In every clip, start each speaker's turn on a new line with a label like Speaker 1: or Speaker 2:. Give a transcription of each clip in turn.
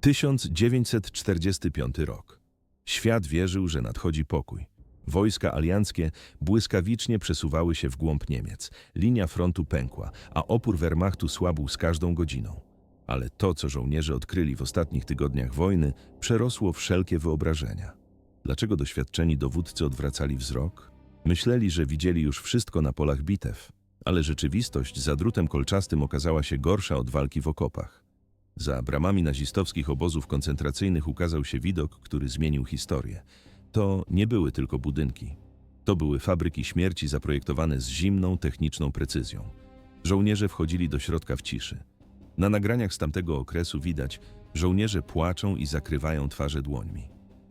Speaker 1: 1945 rok. Świat wierzył, że nadchodzi pokój. Wojska alianckie błyskawicznie przesuwały się w głąb Niemiec. Linia frontu pękła, a opór Wehrmachtu słabł z każdą godziną. Ale to, co żołnierze odkryli w ostatnich tygodniach wojny, przerosło wszelkie wyobrażenia. Dlaczego doświadczeni dowódcy odwracali wzrok? Myśleli, że widzieli już wszystko na polach bitew, ale rzeczywistość za drutem kolczastym okazała się gorsza od walki w okopach. Za bramami nazistowskich obozów koncentracyjnych ukazał się widok, który zmienił historię. To nie były tylko budynki. To były fabryki śmierci zaprojektowane z zimną, techniczną precyzją. Żołnierze wchodzili do środka w ciszy. Na nagraniach z tamtego okresu widać, żołnierze płaczą i zakrywają twarze dłońmi.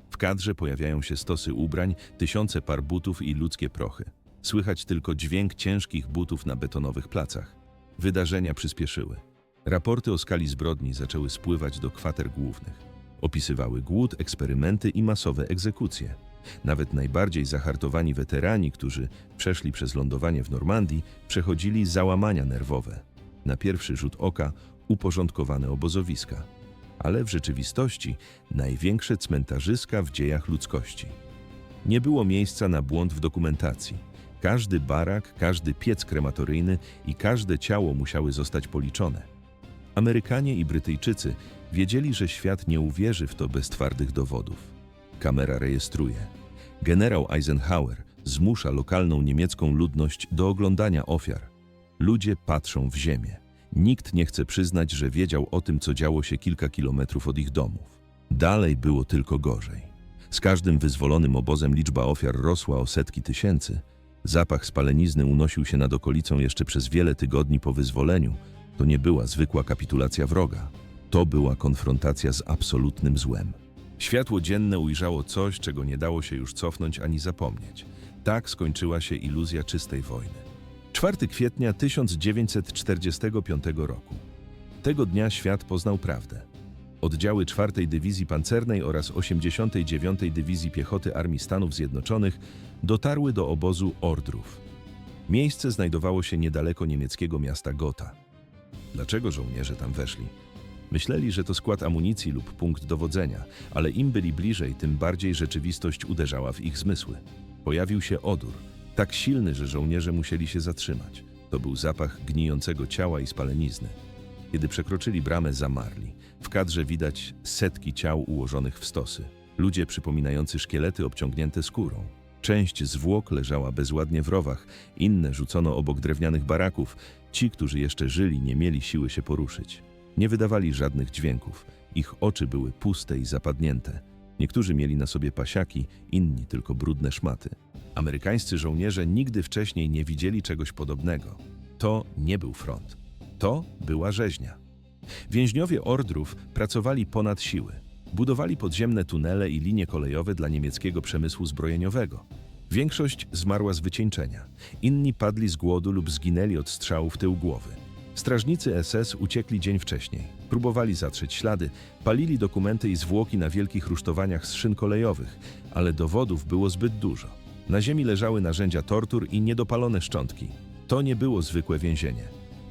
Speaker 1: W kadrze pojawiają się stosy ubrań, tysiące par butów i ludzkie prochy. Słychać tylko dźwięk ciężkich butów na betonowych placach. Wydarzenia przyspieszyły. Raporty o skali zbrodni zaczęły spływać do kwater głównych. Opisywały głód, eksperymenty i masowe egzekucje. Nawet najbardziej zahartowani weterani, którzy przeszli przez lądowanie w Normandii, przechodzili załamania nerwowe. Na pierwszy rzut oka uporządkowane obozowiska, ale w rzeczywistości największe cmentarzyska w dziejach ludzkości. Nie było miejsca na błąd w dokumentacji. Każdy barak, każdy piec krematoryjny i każde ciało musiały zostać policzone. Amerykanie i Brytyjczycy wiedzieli, że świat nie uwierzy w to bez twardych dowodów. Kamera rejestruje. Generał Eisenhower zmusza lokalną niemiecką ludność do oglądania ofiar. Ludzie patrzą w ziemię. Nikt nie chce przyznać, że wiedział o tym, co działo się kilka kilometrów od ich domów. Dalej było tylko gorzej. Z każdym wyzwolonym obozem liczba ofiar rosła o setki tysięcy. Zapach spalenizny unosił się nad okolicą jeszcze przez wiele tygodni po wyzwoleniu. To nie była zwykła kapitulacja wroga. To była konfrontacja z absolutnym złem. Światło dzienne ujrzało coś, czego nie dało się już cofnąć ani zapomnieć. Tak skończyła się iluzja czystej wojny. 4 kwietnia 1945 roku. Tego dnia świat poznał prawdę. Oddziały 4 Dywizji Pancernej oraz 89 Dywizji Piechoty Armii Stanów Zjednoczonych dotarły do obozu Ordrów. Miejsce znajdowało się niedaleko niemieckiego miasta Gotha. Dlaczego żołnierze tam weszli? Myśleli, że to skład amunicji lub punkt dowodzenia, ale im byli bliżej, tym bardziej rzeczywistość uderzała w ich zmysły. Pojawił się odór, tak silny, że żołnierze musieli się zatrzymać. To był zapach gnijącego ciała i spalenizny. Kiedy przekroczyli bramę, zamarli. W kadrze widać setki ciał ułożonych w stosy. Ludzie przypominający szkielety obciągnięte skórą. Część zwłok leżała bezładnie w rowach, inne rzucono obok drewnianych baraków. Ci, którzy jeszcze żyli, nie mieli siły się poruszyć. Nie wydawali żadnych dźwięków. Ich oczy były puste i zapadnięte. Niektórzy mieli na sobie pasiaki, inni tylko brudne szmaty. Amerykańscy żołnierze nigdy wcześniej nie widzieli czegoś podobnego. To nie był front. To była rzeźnia. Więźniowie Ordrów pracowali ponad siły. Budowali podziemne tunele i linie kolejowe dla niemieckiego przemysłu zbrojeniowego. Większość zmarła z wycieńczenia. Inni padli z głodu lub zginęli od strzału w tył głowy. Strażnicy SS uciekli dzień wcześniej. Próbowali zatrzeć ślady, palili dokumenty i zwłoki na wielkich rusztowaniach z szyn kolejowych, ale dowodów było zbyt dużo. Na ziemi leżały narzędzia tortur i niedopalone szczątki. To nie było zwykłe więzienie.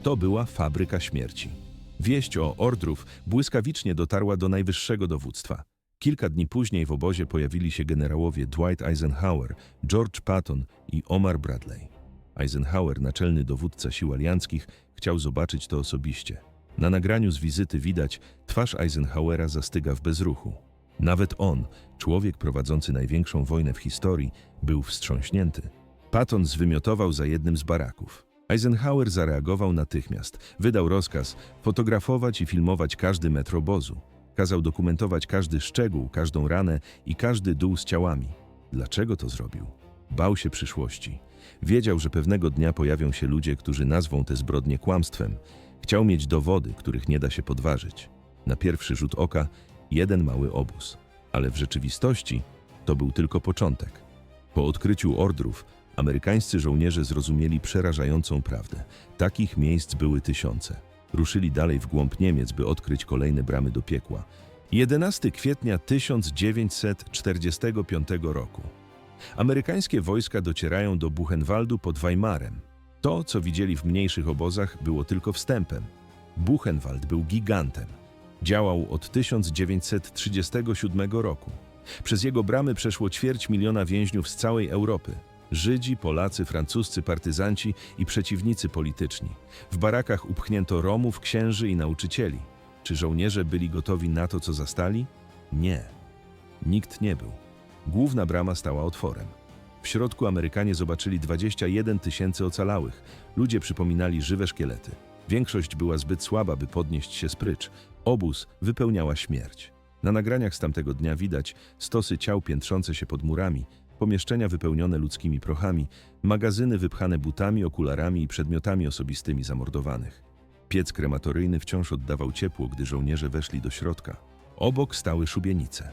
Speaker 1: To była fabryka śmierci. Wieść o Ordrów błyskawicznie dotarła do najwyższego dowództwa. Kilka dni później w obozie pojawili się generałowie Dwight Eisenhower, George Patton i Omar Bradley. Eisenhower, naczelny dowódca sił alianckich, chciał zobaczyć to osobiście. Na nagraniu z wizyty widać, twarz Eisenhowera zastyga w bezruchu. Nawet on, człowiek prowadzący największą wojnę w historii, był wstrząśnięty. Patton zwymiotował za jednym z baraków. Eisenhower zareagował natychmiast. Wydał rozkaz fotografować i filmować każdy metr obozu. Kazał dokumentować każdy szczegół, każdą ranę i każdy dół z ciałami. Dlaczego to zrobił? Bał się przyszłości. Wiedział, że pewnego dnia pojawią się ludzie, którzy nazwą te zbrodnie kłamstwem. Chciał mieć dowody, których nie da się podważyć. Na pierwszy rzut oka jeden mały obóz, ale w rzeczywistości to był tylko początek. Po odkryciu ordrów amerykańscy żołnierze zrozumieli przerażającą prawdę. Takich miejsc były tysiące. Ruszyli dalej w głąb Niemiec, by odkryć kolejne bramy do piekła. 11 kwietnia 1945 roku. Amerykańskie wojska docierają do Buchenwaldu pod Weimarem. To, co widzieli w mniejszych obozach, było tylko wstępem. Buchenwald był gigantem. Działał od 1937 roku. Przez jego bramy przeszło ćwierć miliona więźniów z całej Europy. Żydzi, Polacy, francuscy partyzanci i przeciwnicy polityczni. W barakach upchnięto Romów, księży i nauczycieli. Czy żołnierze byli gotowi na to, co zastali? Nie. Nikt nie był. Główna brama stała otworem. W środku Amerykanie zobaczyli 21 tysięcy ocalałych. Ludzie przypominali żywe szkielety. Większość była zbyt słaba, by podnieść się z prycz. Obóz wypełniała śmierć. Na nagraniach z tamtego dnia widać stosy ciał piętrzące się pod murami, pomieszczenia wypełnione ludzkimi prochami, magazyny wypchane butami, okularami i przedmiotami osobistymi zamordowanych. Piec krematoryjny wciąż oddawał ciepło, gdy żołnierze weszli do środka. Obok stały szubienice.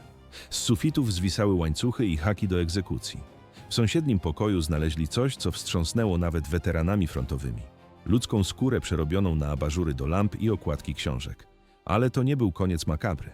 Speaker 1: Z sufitów zwisały łańcuchy i haki do egzekucji. W sąsiednim pokoju znaleźli coś, co wstrząsnęło nawet weteranami frontowymi. Ludzką skórę przerobioną na abażury do lamp i okładki książek. Ale to nie był koniec makabry.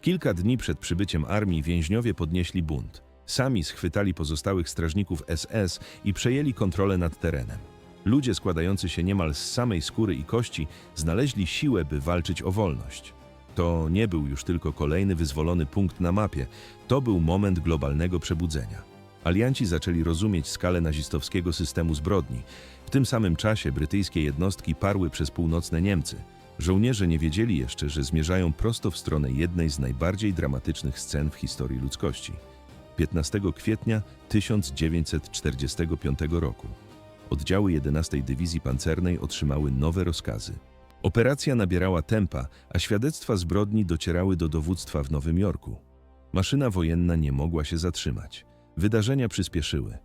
Speaker 1: Kilka dni przed przybyciem armii więźniowie podnieśli bunt. Sami schwytali pozostałych strażników SS i przejęli kontrolę nad terenem. Ludzie składający się niemal z samej skóry i kości znaleźli siłę, by walczyć o wolność. To nie był już tylko kolejny wyzwolony punkt na mapie, to był moment globalnego przebudzenia. Alianci zaczęli rozumieć skalę nazistowskiego systemu zbrodni. W tym samym czasie brytyjskie jednostki parły przez północne Niemcy. Żołnierze nie wiedzieli jeszcze, że zmierzają prosto w stronę jednej z najbardziej dramatycznych scen w historii ludzkości. 15 kwietnia 1945 roku. Oddziały 11 Dywizji Pancernej otrzymały nowe rozkazy. Operacja nabierała tempa, a świadectwa zbrodni docierały do dowództwa w Nowym Jorku. Maszyna wojenna nie mogła się zatrzymać. Wydarzenia przyspieszyły.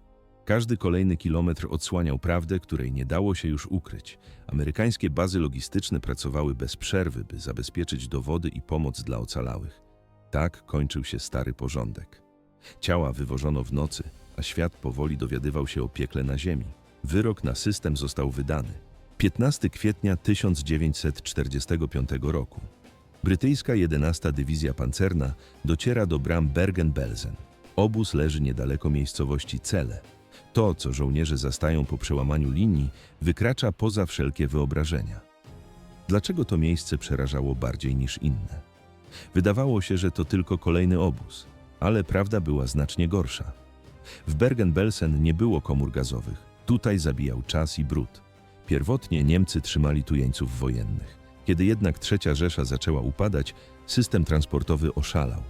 Speaker 1: Każdy kolejny kilometr odsłaniał prawdę, której nie dało się już ukryć. Amerykańskie bazy logistyczne pracowały bez przerwy, by zabezpieczyć dowody i pomoc dla ocalałych. Tak kończył się stary porządek. Ciała wywożono w nocy, a świat powoli dowiadywał się o piekle na ziemi. Wyrok na system został wydany. 15 kwietnia 1945 roku. Brytyjska 11 Dywizja Pancerna dociera do bram Bergen-Belsen. Obóz leży niedaleko miejscowości Cele. To, co żołnierze zastają po przełamaniu linii, wykracza poza wszelkie wyobrażenia. Dlaczego to miejsce przerażało bardziej niż inne? Wydawało się, że to tylko kolejny obóz, ale prawda była znacznie gorsza. W Bergen-Belsen nie było komór gazowych. Tutaj zabijał czas i brud. Pierwotnie Niemcy trzymali tu jeńców wojennych. Kiedy jednak trzecia Rzesza zaczęła upadać, system transportowy oszalał.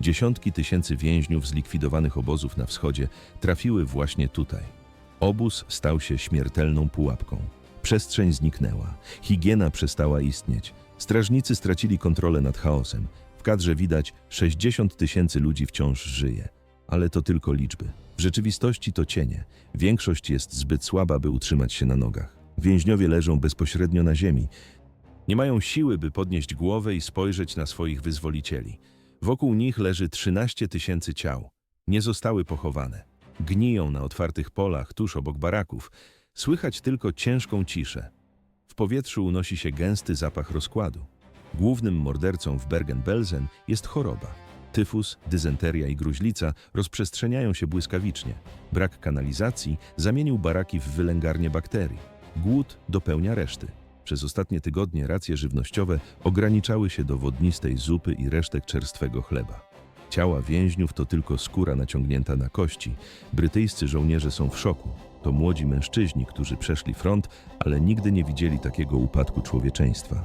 Speaker 1: Dziesiątki tysięcy więźniów z likwidowanych obozów na wschodzie trafiły właśnie tutaj. Obóz stał się śmiertelną pułapką. Przestrzeń zniknęła, higiena przestała istnieć, strażnicy stracili kontrolę nad chaosem. W kadrze widać 60 tysięcy ludzi wciąż żyje, ale to tylko liczby. W rzeczywistości to cienie. Większość jest zbyt słaba, by utrzymać się na nogach. Więźniowie leżą bezpośrednio na ziemi. Nie mają siły, by podnieść głowę i spojrzeć na swoich wyzwolicieli. Wokół nich leży 13 tysięcy ciał. Nie zostały pochowane. Gniją na otwartych polach, tuż obok baraków. Słychać tylko ciężką ciszę. W powietrzu unosi się gęsty zapach rozkładu. Głównym mordercą w Bergen-Belsen jest choroba. Tyfus, dysenteria i gruźlica rozprzestrzeniają się błyskawicznie. Brak kanalizacji zamienił baraki w wylęgarnię bakterii. Głód dopełnia reszty. Przez ostatnie tygodnie racje żywnościowe ograniczały się do wodnistej zupy i resztek czerstwego chleba. Ciała więźniów to tylko skóra naciągnięta na kości. Brytyjscy żołnierze są w szoku. To młodzi mężczyźni, którzy przeszli front, ale nigdy nie widzieli takiego upadku człowieczeństwa.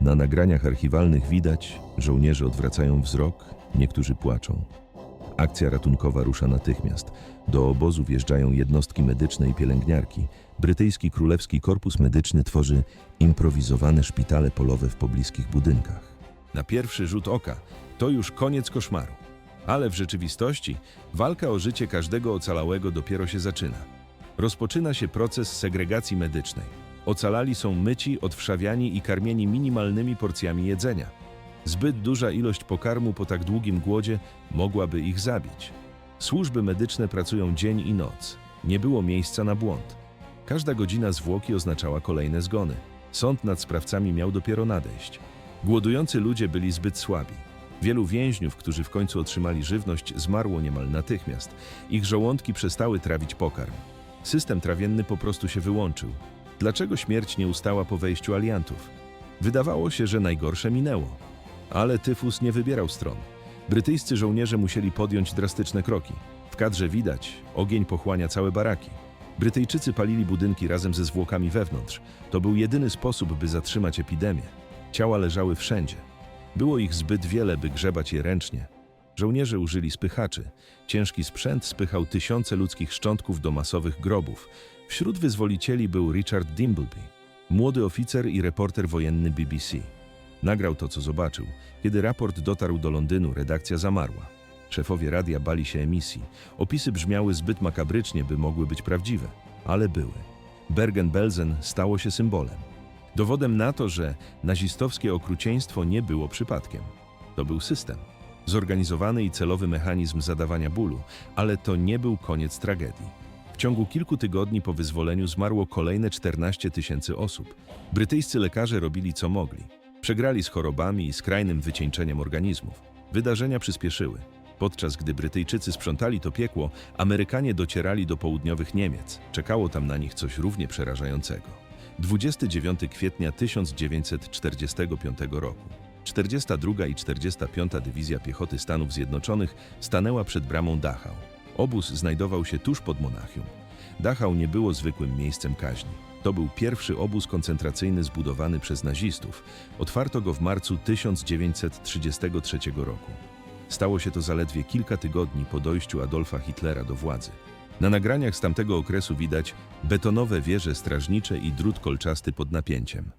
Speaker 1: Na nagraniach archiwalnych widać, żołnierze odwracają wzrok, niektórzy płaczą. Akcja ratunkowa rusza natychmiast. Do obozu wjeżdżają jednostki medyczne i pielęgniarki. Brytyjski Królewski Korpus Medyczny tworzy improwizowane szpitale polowe w pobliskich budynkach. Na pierwszy rzut oka to już koniec koszmaru. Ale w rzeczywistości walka o życie każdego ocalałego dopiero się zaczyna. Rozpoczyna się proces segregacji medycznej. Ocalali są myci, odwszawiani i karmieni minimalnymi porcjami jedzenia. Zbyt duża ilość pokarmu po tak długim głodzie mogłaby ich zabić. Służby medyczne pracują dzień i noc. Nie było miejsca na błąd. Każda godzina zwłoki oznaczała kolejne zgony. Sąd nad sprawcami miał dopiero nadejść. Głodujący ludzie byli zbyt słabi. Wielu więźniów, którzy w końcu otrzymali żywność, zmarło niemal natychmiast. Ich żołądki przestały trawić pokarm. System trawienny po prostu się wyłączył. Dlaczego śmierć nie ustała po wejściu aliantów? Wydawało się, że najgorsze minęło. Ale tyfus nie wybierał stron. Brytyjscy żołnierze musieli podjąć drastyczne kroki. W kadrze widać, ogień pochłania całe baraki. Brytyjczycy palili budynki razem ze zwłokami wewnątrz. To był jedyny sposób, by zatrzymać epidemię. Ciała leżały wszędzie. Było ich zbyt wiele, by grzebać je ręcznie. Żołnierze użyli spychaczy. Ciężki sprzęt spychał tysiące ludzkich szczątków do masowych grobów. Wśród wyzwolicieli był Richard Dimbleby, młody oficer i reporter wojenny BBC. Nagrał to, co zobaczył. Kiedy raport dotarł do Londynu, redakcja zamarła. Szefowie radia bali się emisji. Opisy brzmiały zbyt makabrycznie, by mogły być prawdziwe, ale były. Bergen-Belsen stało się symbolem. Dowodem na to, że nazistowskie okrucieństwo nie było przypadkiem. To był system. Zorganizowany i celowy mechanizm zadawania bólu, ale to nie był koniec tragedii. W ciągu kilku tygodni po wyzwoleniu zmarło kolejne 14 tysięcy osób. Brytyjscy lekarze robili co mogli. Przegrali z chorobami i skrajnym wycieńczeniem organizmów. Wydarzenia przyspieszyły. Podczas gdy Brytyjczycy sprzątali to piekło, Amerykanie docierali do południowych Niemiec. Czekało tam na nich coś równie przerażającego. 29 kwietnia 1945 roku. 42 i 45 Dywizja Piechoty Stanów Zjednoczonych stanęła przed bramą Dachau. Obóz znajdował się tuż pod Monachium. Dachau nie było zwykłym miejscem kaźni. To był pierwszy obóz koncentracyjny zbudowany przez nazistów. Otwarto go w marcu 1933 roku. Stało się to zaledwie kilka tygodni po dojściu Adolfa Hitlera do władzy. Na nagraniach z tamtego okresu widać betonowe wieże strażnicze i drut kolczasty pod napięciem.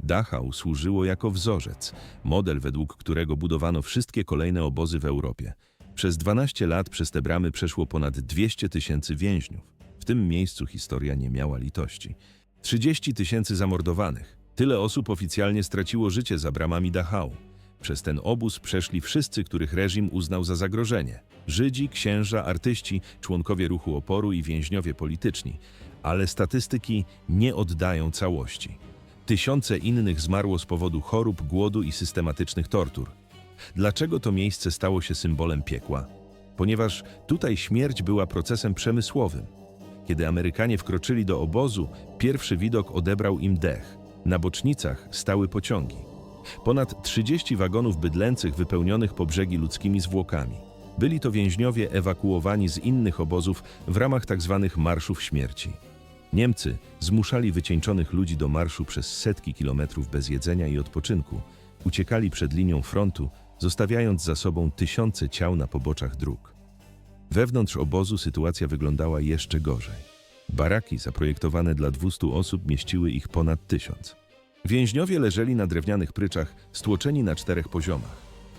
Speaker 1: Dachau służyło jako wzorzec, model według którego budowano wszystkie kolejne obozy w Europie. Przez 12 lat przez te bramy przeszło ponad 200 tysięcy więźniów. W tym miejscu historia nie miała litości. 30 tysięcy zamordowanych. Tyle osób oficjalnie straciło życie za bramami Dachau. Przez ten obóz przeszli wszyscy, których reżim uznał za zagrożenie. Żydzi, księża, artyści, członkowie ruchu oporu i więźniowie polityczni. Ale statystyki nie oddają całości. Tysiące innych zmarło z powodu chorób, głodu i systematycznych tortur. Dlaczego to miejsce stało się symbolem piekła? Ponieważ tutaj śmierć była procesem przemysłowym. Kiedy Amerykanie wkroczyli do obozu, pierwszy widok odebrał im dech. Na bocznicach stały pociągi. Ponad 30 wagonów bydlęcych wypełnionych po brzegi ludzkimi zwłokami. Byli to więźniowie ewakuowani z innych obozów w ramach tzw. marszów śmierci. Niemcy zmuszali wycieńczonych ludzi do marszu przez setki kilometrów bez jedzenia i odpoczynku. Uciekali przed linią frontu, zostawiając za sobą tysiące ciał na poboczach dróg. Wewnątrz obozu sytuacja wyglądała jeszcze gorzej. Baraki zaprojektowane dla 200 osób mieściły ich ponad tysiąc. Więźniowie leżeli na drewnianych pryczach, stłoczeni na czterech poziomach.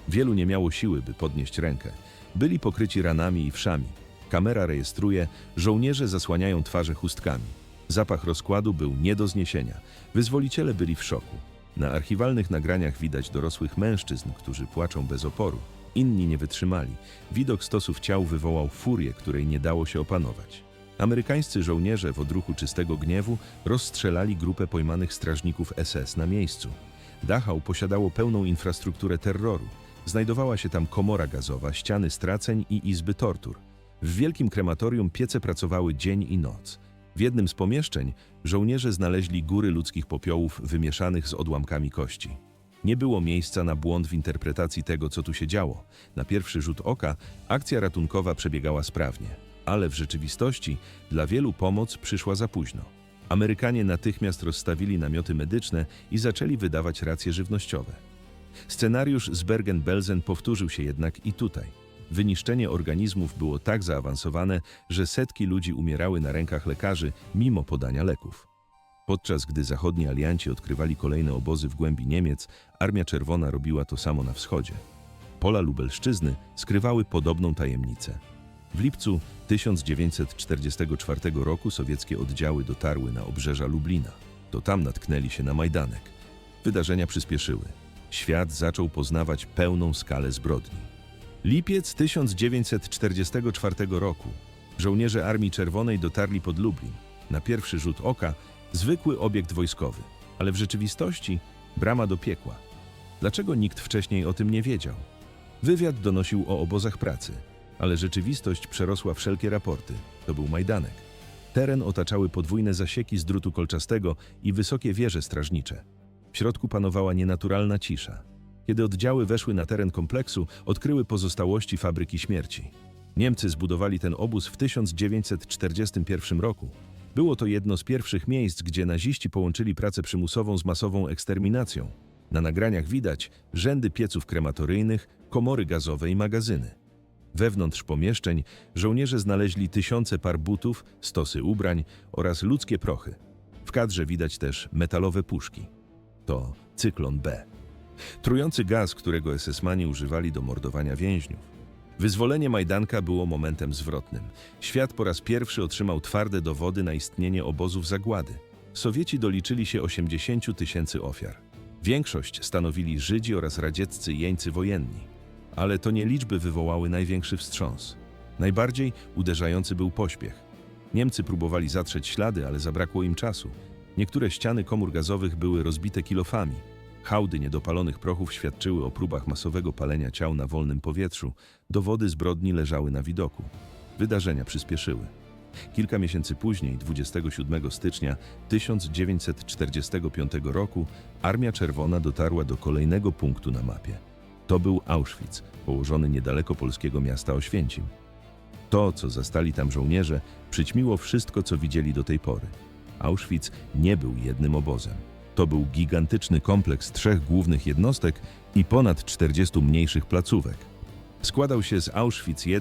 Speaker 1: Wielu nie miało siły, by podnieść rękę. Byli pokryci ranami i wszami. Kamera rejestruje, żołnierze zasłaniają twarze chustkami. Zapach rozkładu był nie do zniesienia. Wyzwoliciele byli w szoku. Na archiwalnych nagraniach widać dorosłych mężczyzn, którzy płaczą bez oporu. Inni nie wytrzymali. Widok stosów ciał wywołał furię, której nie dało się opanować. Amerykańscy żołnierze w odruchu czystego gniewu rozstrzelali grupę pojmanych strażników SS na miejscu. Dachau posiadało pełną infrastrukturę terroru. Znajdowała się tam komora gazowa, ściany straceń i izby tortur. W wielkim krematorium piece pracowały dzień i noc. W jednym z pomieszczeń żołnierze znaleźli góry ludzkich popiołów wymieszanych z odłamkami kości. Nie było miejsca na błąd w interpretacji tego, co tu się działo. Na pierwszy rzut oka akcja ratunkowa przebiegała sprawnie, ale w rzeczywistości dla wielu pomoc przyszła za późno. Amerykanie natychmiast rozstawili namioty medyczne i zaczęli wydawać racje żywnościowe. Scenariusz z Bergen-Belsen powtórzył się jednak i tutaj. Wyniszczenie organizmów było tak zaawansowane, że setki ludzi umierały na rękach lekarzy mimo podania leków. Podczas gdy zachodni alianci odkrywali kolejne obozy w głębi Niemiec, Armia Czerwona robiła to samo na wschodzie. Pola Lubelszczyzny skrywały podobną tajemnicę. W lipcu 1944 roku sowieckie oddziały dotarły na obrzeża Lublina. To tam natknęli się na Majdanek. Wydarzenia przyspieszyły. Świat zaczął poznawać pełną skalę zbrodni. Lipiec 1944 roku. Żołnierze Armii Czerwonej dotarli pod Lublin. Na pierwszy rzut oka zwykły obiekt wojskowy, ale w rzeczywistości brama do piekła. Dlaczego nikt wcześniej o tym nie wiedział? Wywiad donosił o obozach pracy, ale rzeczywistość przerosła wszelkie raporty. To był Majdanek. Teren otaczały podwójne zasieki z drutu kolczastego i wysokie wieże strażnicze. W środku panowała nienaturalna cisza. Kiedy oddziały weszły na teren kompleksu, odkryły pozostałości fabryki śmierci. Niemcy zbudowali ten obóz w 1941 roku. Było to jedno z pierwszych miejsc, gdzie naziści połączyli pracę przymusową z masową eksterminacją. Na nagraniach widać rzędy pieców krematoryjnych, komory gazowe i magazyny. Wewnątrz pomieszczeń żołnierze znaleźli tysiące par butów, stosy ubrań oraz ludzkie prochy. W kadrze widać też metalowe puszki. To cyklon B. Trujący gaz, którego SS-mani używali do mordowania więźniów. Wyzwolenie Majdanka było momentem zwrotnym. Świat po raz pierwszy otrzymał twarde dowody na istnienie obozów zagłady. Sowieci doliczyli się 80 tysięcy ofiar. Większość stanowili Żydzi oraz radzieccy jeńcy wojenni. Ale to nie liczby wywołały największy wstrząs. Najbardziej uderzający był pośpiech. Niemcy próbowali zatrzeć ślady, ale zabrakło im czasu. Niektóre ściany komór gazowych były rozbite kilofami. Hałdy niedopalonych prochów świadczyły o próbach masowego palenia ciał na wolnym powietrzu. Dowody zbrodni leżały na widoku. Wydarzenia przyspieszyły. Kilka miesięcy później, 27 stycznia 1945 roku, Armia Czerwona dotarła do kolejnego punktu na mapie. To był Auschwitz, położony niedaleko polskiego miasta Oświęcim. To, co zastali tam żołnierze, przyćmiło wszystko, co widzieli do tej pory. Auschwitz nie był jednym obozem. To był gigantyczny kompleks trzech głównych jednostek i ponad 40 mniejszych placówek. Składał się z Auschwitz I,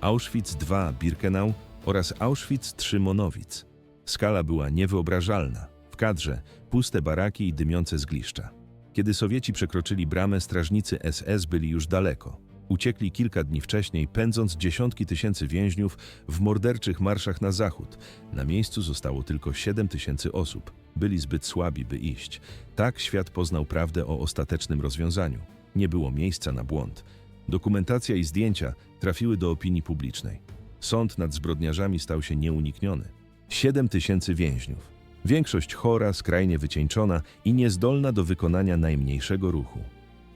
Speaker 1: Auschwitz II Birkenau oraz Auschwitz III Monowitz. Skala była niewyobrażalna. W kadrze puste baraki i dymiące zgliszcza. Kiedy Sowieci przekroczyli bramę, strażnicy SS byli już daleko. Uciekli kilka dni wcześniej, pędząc dziesiątki tysięcy więźniów w morderczych marszach na zachód. Na miejscu zostało tylko 7 tysięcy osób. Byli zbyt słabi, by iść. Tak świat poznał prawdę o ostatecznym rozwiązaniu. Nie było miejsca na błąd. Dokumentacja i zdjęcia trafiły do opinii publicznej. Sąd nad zbrodniarzami stał się nieunikniony. 7 tysięcy więźniów. Większość chora, skrajnie wycieńczona i niezdolna do wykonania najmniejszego ruchu.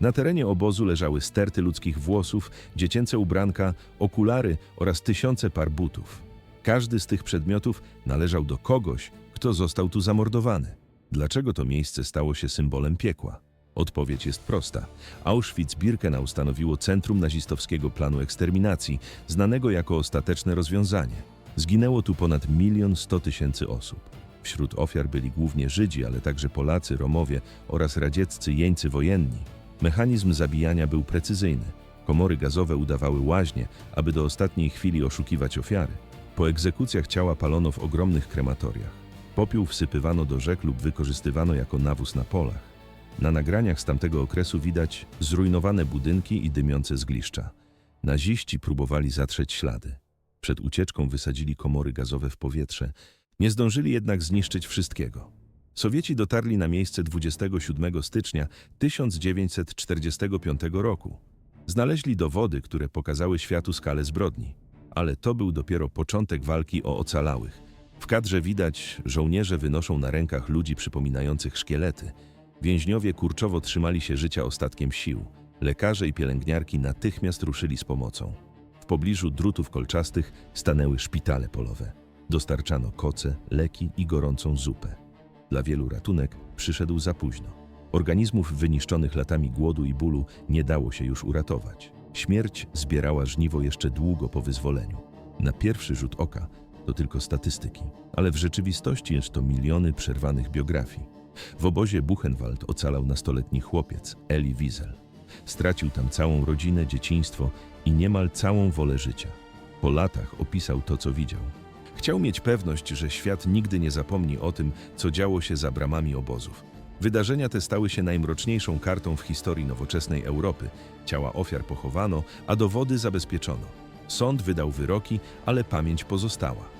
Speaker 1: Na terenie obozu leżały sterty ludzkich włosów, dziecięce ubranka, okulary oraz tysiące par butów. Każdy z tych przedmiotów należał do kogoś, kto został tu zamordowany. Dlaczego to miejsce stało się symbolem piekła? Odpowiedź jest prosta. Auschwitz-Birkenau stanowiło centrum nazistowskiego planu eksterminacji, znanego jako ostateczne rozwiązanie. Zginęło tu ponad milion sto tysięcy osób. Wśród ofiar byli głównie Żydzi, ale także Polacy, Romowie oraz radzieccy jeńcy wojenni. Mechanizm zabijania był precyzyjny. Komory gazowe udawały łaźnie, aby do ostatniej chwili oszukiwać ofiary. Po egzekucjach ciała palono w ogromnych krematoriach. Popiół wsypywano do rzek lub wykorzystywano jako nawóz na polach. Na nagraniach z tamtego okresu widać zrujnowane budynki i dymiące zgliszcza. Naziści próbowali zatrzeć ślady. Przed ucieczką wysadzili komory gazowe w powietrze. Nie zdążyli jednak zniszczyć wszystkiego. Sowieci dotarli na miejsce 27 stycznia 1945 roku. Znaleźli dowody, które pokazały światu skalę zbrodni. Ale to był dopiero początek walki o ocalałych. W kadrze widać, żołnierze wynoszą na rękach ludzi przypominających szkielety. Więźniowie kurczowo trzymali się życia ostatkiem sił. Lekarze i pielęgniarki natychmiast ruszyli z pomocą. W pobliżu drutów kolczastych stanęły szpitale polowe. Dostarczano koce, leki i gorącą zupę. Dla wielu ratunek przyszedł za późno. Organizmów wyniszczonych latami głodu i bólu nie dało się już uratować. Śmierć zbierała żniwo jeszcze długo po wyzwoleniu. Na pierwszy rzut oka to tylko statystyki, ale w rzeczywistości jest to miliony przerwanych biografii. W obozie Buchenwald ocalał nastoletni chłopiec, Eli Wiesel. Stracił tam całą rodzinę, dzieciństwo i niemal całą wolę życia. Po latach opisał to, co widział. Chciał mieć pewność, że świat nigdy nie zapomni o tym, co działo się za bramami obozów. Wydarzenia te stały się najmroczniejszą kartą w historii nowoczesnej Europy. Ciała ofiar pochowano, a dowody zabezpieczono. Sąd wydał wyroki, ale pamięć pozostała.